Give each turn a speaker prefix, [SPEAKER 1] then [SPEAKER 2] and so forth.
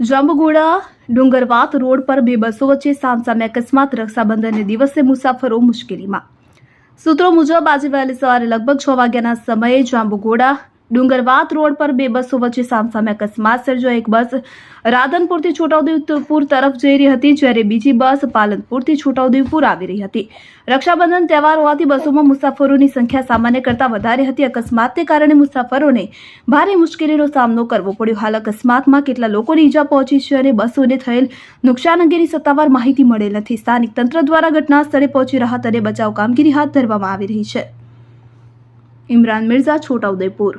[SPEAKER 1] Jambughoda, ડુંગરવાત road પર બે બસો વચ્ચે સામસામે અકસ્માત, રક્ષાબંધનને દિવસે મુસાફરો મુશ્કેલીમાં. સૂત્રો મુજબ આજે વહેલી સવારે લગભગ છ વાગ્યાના સમયે જાંબુગોડા ડુંગરવાત રોડ પર બે બસો વચ્ચે સામસામે અકસ્માત સર્જો એક બસ રાધનપુરથી છોટાઉદેપુર તરફ જઈ રહી હતી, જ્યારે બીજી બસ પાલનપુરથી છોટાઉદેપુર આવી રહી હતી. રક્ષાબંધન તહેવાર હોવાથી બસોમાં મુસાફરોની સંખ્યા સામાન્ય કરતાં વધારે હતી. અકસ્માતને કારણે મુસાફરોને ભારે મુશ્કેલીનો સામનો કરવો પડ્યો. હાલ અકસ્માતમાં કેટલા લોકોને ઈજા પહોંચી છે અને બસોને થયેલ નુકસાન અંગેની સત્તાવાર માહિતી મળેલ નથી. સ્થાનિક તંત્ર દ્વારા ઘટના સ્થળે પહોંચી રાહત અને બચાવ કામગીરી હાથ ધરવામાં આવી રહી છે. ઇમરાન મિર્ઝા, છોટાઉદેપુર.